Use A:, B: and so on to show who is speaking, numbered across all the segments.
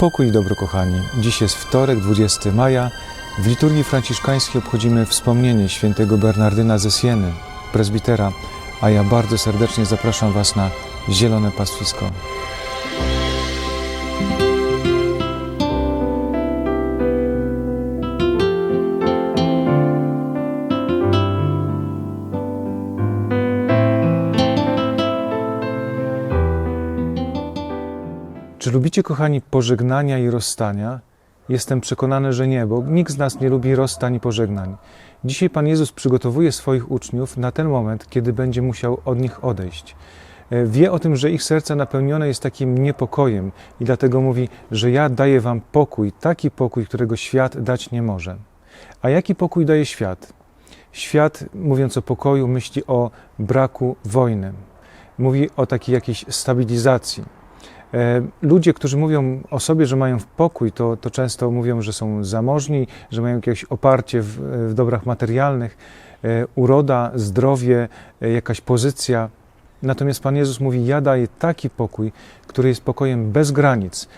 A: Pokój i dobro, kochani. Dziś jest wtorek, 20 maja. W liturgii franciszkańskiej obchodzimy wspomnienie świętego Bernardyna ze Sieny, prezbitera, a ja bardzo serdecznie zapraszam Was na zielone pastwisko. Czy lubicie, kochani, pożegnania i rozstania? Jestem przekonany, że nie, bo nikt z nas nie lubi rozstań i pożegnań. Dzisiaj Pan Jezus przygotowuje swoich uczniów na ten moment, kiedy będzie musiał od nich odejść. E, Wie o tym, że ich serce napełnione jest takim niepokojem i dlatego mówi, że ja daję wam pokój, taki pokój, którego świat dać nie może. A jaki pokój daje świat? Świat, mówiąc o pokoju, myśli o braku wojny. Mówi o takiej jakiejś stabilizacji. E, Ludzie, którzy mówią o sobie, że mają pokój, to, to często mówią, że są zamożni, że mają jakieś oparcie w, w dobrach materialnych, e, uroda, zdrowie, e, jakaś pozycja. Natomiast Pan Jezus mówi: Ja daję taki pokój, który jest pokojem bez granic,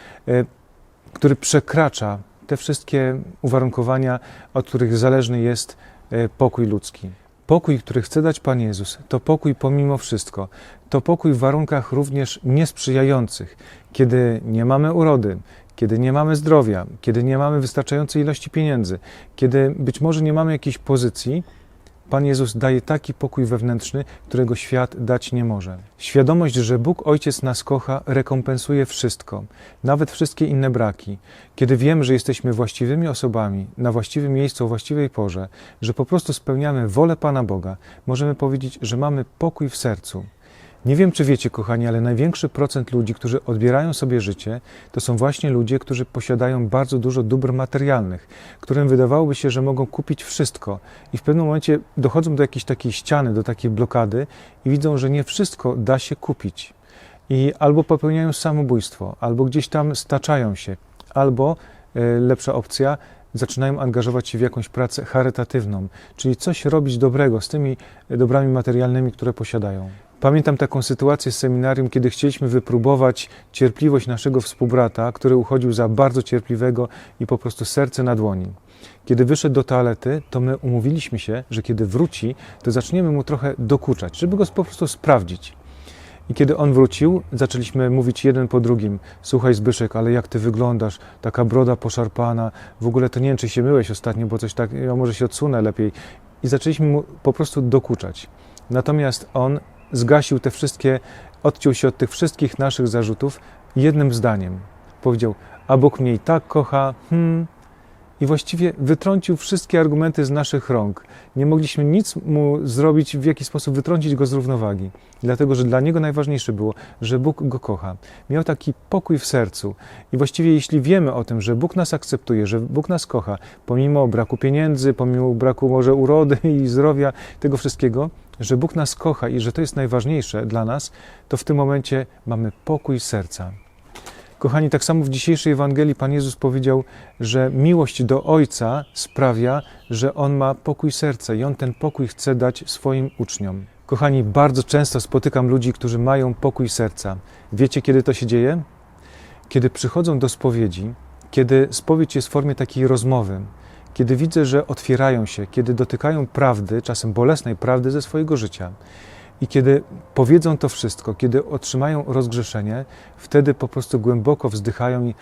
A: który przekracza te wszystkie uwarunkowania, od których zależny jest pokój ludzki. Pokój, który chce dać Pan Jezus, to pokój pomimo wszystko. To pokój w warunkach również niesprzyjających, kiedy nie mamy urody, kiedy nie mamy zdrowia, kiedy nie mamy wystarczającej ilości pieniędzy, kiedy być może nie mamy jakiejś pozycji. Pan Jezus daje taki pokój wewnętrzny, którego świat dać nie może. Świadomość, że Bóg Ojciec nas kocha, rekompensuje wszystko, nawet wszystkie inne braki. Kiedy wiemy, że jesteśmy właściwymi osobami, na właściwym miejscu, o właściwej porze, że po prostu spełniamy wolę Pana Boga, możemy powiedzieć, że mamy pokój w sercu. Nie wiem, czy wiecie, kochani, ale największy procent ludzi, którzy odbierają sobie życie, to są właśnie ludzie, którzy posiadają bardzo dużo dóbr materialnych, którym wydawałoby się, że mogą kupić wszystko i w pewnym momencie dochodzą do jakiejś takiej ściany, do takiej blokady i widzą, że nie wszystko da się kupić. I albo popełniają samobójstwo, albo gdzieś tam staczają się, albo e, lepsza opcja, zaczynają angażować się w jakąś pracę charytatywną, czyli coś robić dobrego z tymi dobrami materialnymi, które posiadają. Pamiętam taką sytuację z seminarium, kiedy chcieliśmy wypróbować cierpliwość naszego współbrata, który uchodził za bardzo cierpliwego i po prostu serce na dłoni. Kiedy wyszedł do toalety, to my umówiliśmy się, że kiedy wróci, to zaczniemy mu trochę dokuczać, żeby go po prostu sprawdzić. I kiedy on wrócił, zaczęliśmy mówić jeden po drugim: Słuchaj, Zbyszek, ale jak ty wyglądasz, taka broda poszarpana, w ogóle to nie wiem, czy się myłeś ostatnio, bo coś tak, ja może się odsunę lepiej. I zaczęliśmy mu po prostu dokuczać. Natomiast on zgasił te wszystkie, odciął się od tych wszystkich naszych zarzutów jednym zdaniem. Powiedział: A Bóg mnie i tak kocha, hmm. I właściwie wytrącił wszystkie argumenty z naszych rąk. Nie mogliśmy nic mu zrobić, w jaki sposób wytrącić go z równowagi. Dlatego, że dla niego najważniejsze było, że Bóg go kocha. Miał taki pokój w sercu. I właściwie, jeśli wiemy o tym, że Bóg nas akceptuje, że Bóg nas kocha, pomimo braku pieniędzy, pomimo braku może urody i zdrowia, tego wszystkiego, że Bóg nas kocha i że to jest najważniejsze dla nas, to w tym momencie mamy pokój serca. Kochani, tak samo w dzisiejszej Ewangelii Pan Jezus powiedział, że miłość do Ojca sprawia, że On ma pokój serca i On ten pokój chce dać swoim uczniom. Kochani, bardzo często spotykam ludzi, którzy mają pokój serca. Wiecie, kiedy to się dzieje? Kiedy przychodzą do spowiedzi, kiedy spowiedź jest w formie takiej rozmowy, kiedy widzę, że otwierają się, kiedy dotykają prawdy, czasem bolesnej prawdy ze swojego życia. I kiedy powiedzą to wszystko, kiedy otrzymają rozgrzeszenie, wtedy po prostu głęboko wzdychają i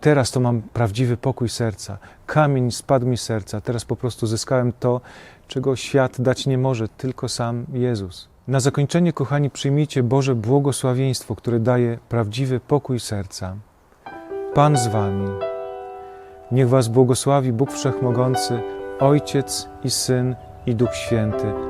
A: teraz to mam prawdziwy pokój serca. Kamień spadł mi z serca. Teraz po prostu zyskałem to, czego świat dać nie może, tylko sam Jezus. Na zakończenie, kochani, przyjmijcie Boże błogosławieństwo, które daje prawdziwy pokój serca. Pan z Wami. Niech Was błogosławi Bóg Wszechmogący, Ojciec i Syn i Duch Święty.